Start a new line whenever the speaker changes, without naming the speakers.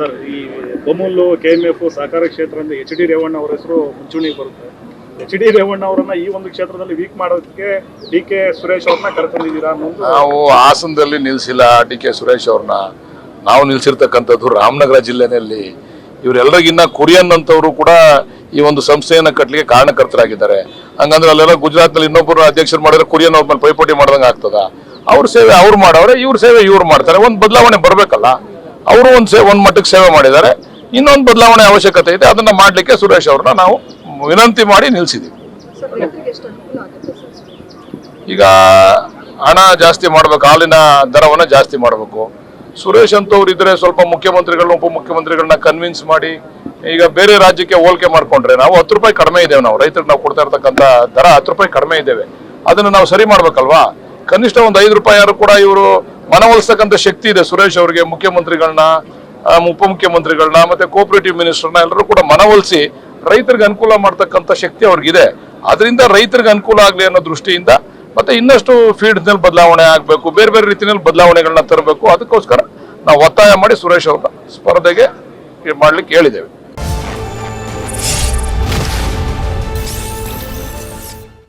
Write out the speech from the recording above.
Sir, ಈ ಬೊಮ್ಮಲ್ಲು K M F, ಸಹಕಾರ ಕ್ಷೇತ್ರ ಅಂದ್ರೆ ಎಚ್ ಡಿ ರೇವಣ್ಣ ಅವರ ಹೆಸರು ಮುಂಚೂಣಿಗೆ ಬರುತ್ತೆ. ಎಚ್ ಡಿ ರೇವಣ್ಣ ಅವರನ್ನ ಈ ಒಂದು ಕ್ಷೇತ್ರದಲ್ಲಿ ವೀಕ್ ಮಾಡೋದಕ್ಕೆ ಡಿ ಕೆ ಸುರೇಶ್ ಅವ್ರನ್ನ ಕರ್ಕೊಂಡಿದ್ದೀರಾ?
ನಾವು ಹಾಸನದಲ್ಲಿ ನಿಲ್ಸಿಲ್ಲ ಡಿ ಕೆ ಸುರೇಶ್ ಅವ್ರನ್ನ. ನಾವು ನಿಲ್ಸಿರ್ತಕ್ಕಂಥದ್ದು ರಾಮನಗರ ಜಿಲ್ಲೆನಲ್ಲಿ ಇವರೆಲ್ಲರಿಗಿನ್ನ ಕುರಿಯನ್ ಅಂತವರು ಕೂಡ ಈ ಒಂದು ಸಂಸ್ಥೆಯನ್ನು ಕಟ್ಟಲಿಕ್ಕೆ ಕಾರಣಕರ್ತರಾಗಿದ್ದಾರೆ. ಹಂಗಂದ್ರೆ ಅಲ್ಲೆಲ್ಲ ಗುಜರಾತ್ನಲ್ಲಿ ಇನ್ನೊಬ್ಬರು ಅಧ್ಯಕ್ಷರು ಮಾಡಿದ್ರೆ ಕುರಿಯನ್ ಅವ್ರ ಮೇಲೆ ಪೈಪೋಟಿ ಮಾಡ್ದಂಗೆ ಆಗ್ತದ. ಅವ್ರ ಸೇವೆ ಅವ್ರು ಮಾಡವ್ರೆ ಇವ್ರ ಸೇವೆ ಇವ್ರು ಮಾಡ್ತಾರೆ. ಒಂದು ಬದಲಾವಣೆ ಬರಬೇಕಲ್ಲ. ಅವರು ಒಂದು ಸೇ, ಒಂದು ಮಟ್ಟಕ್ಕೆ ಸೇವೆ ಮಾಡಿದ್ದಾರೆ. ಇನ್ನೊಂದು ಬದಲಾವಣೆ ಅವಶ್ಯಕತೆ ಇದೆ. ಅದನ್ನ ಮಾಡಲಿಕ್ಕೆ ಸುರೇಶ್ ಅವ್ರನ್ನ ನಾವು ವಿನಂತಿ ಮಾಡಿ
ಸರ್
ಈಗ ಹಣ ಜಾಸ್ತಿ ಮಾಡ್ಬೇಕು, ಹಾಲಿನ ದರವನ್ನ ಜಾಸ್ತಿ ಮಾಡಬೇಕು. ಸುರೇಶ್ ಅಂತವ್ರು ಇದ್ರೆ ಸ್ವಲ್ಪ ಮುಖ್ಯಮಂತ್ರಿಗಳನ್ನ, ಉಪಮುಖ್ಯಮಂತ್ರಿಗಳನ್ನ ಕನ್ವಿನ್ಸ್ ಮಾಡಿ, ಈಗ ಬೇರೆ ರಾಜ್ಯಕ್ಕೆ ಹೋಲಿಕೆ ಮಾಡ್ಕೊಂಡ್ರೆ ನಾವು ಹತ್ತು ರೂಪಾಯಿ ಕಡಿಮೆ ಇದ್ದೇವೆ ನಾವು. ರೈತರಿಗೆ ನಾವು ಕೊಡ್ತಾ ಇರ್ತಕ್ಕಂಥ ದರ ಹತ್ತು ರೂಪಾಯಿ ಕಡಿಮೆ ಇದ್ದೇವೆ. ಅದನ್ನು ನಾವು ಸರಿ ಮಾಡ್ಬೇಕಲ್ವಾ? ಕನಿಷ್ಠ ಒಂದು ಐದು ರೂಪಾಯಿ ಆದ್ರೂ ಕೂಡ ಇವರು ಮನವೊಲಿಸ್ತಕ್ಕಂಥ ಶಕ್ತಿ ಇದೆ. ಸುರೇಶ್ ಅವರಿಗೆ, ಮುಖ್ಯಮಂತ್ರಿಗಳನ್ನ ಉಪಮುಖ್ಯಮಂತ್ರಿಗಳನ್ನ, ಮತ್ತೆ ಕೋಪರೇಟಿವ್ ಮಿನಿಸ್ಟರ್ನ ಎಲ್ಲರೂ ಕೂಡ ಮನವೊಲಿಸಿ ರೈತರಿಗೆ ಅನುಕೂಲ ಮಾಡ್ತಕ್ಕಂಥ ಶಕ್ತಿ ಅವ್ರಿಗಿದೆ. ಅದರಿಂದ ರೈತರಿಗೆ ಅನುಕೂಲ ಆಗಲಿ ಅನ್ನೋ ದೃಷ್ಟಿಯಿಂದ ಮತ್ತೆ ಇನ್ನಷ್ಟು ಫೀಲ್ಡ್ನಲ್ಲಿ ಬದಲಾವಣೆ ಆಗಬೇಕು, ಬೇರೆ ಬೇರೆ ರೀತಿಯಲ್ಲಿ ಬದಲಾವಣೆಗಳನ್ನ ತರಬೇಕು. ಅದಕ್ಕೋಸ್ಕರ ನಾವು ಒತ್ತಾಯ ಮಾಡಿ ಸುರೇಶ್ ಅವ್ರನ್ನ ಸ್ಪರ್ಧೆಗೆ ಮಾಡ್ಲಿಕ್ಕೆ ಹೇಳಿದ್ದೇವೆ.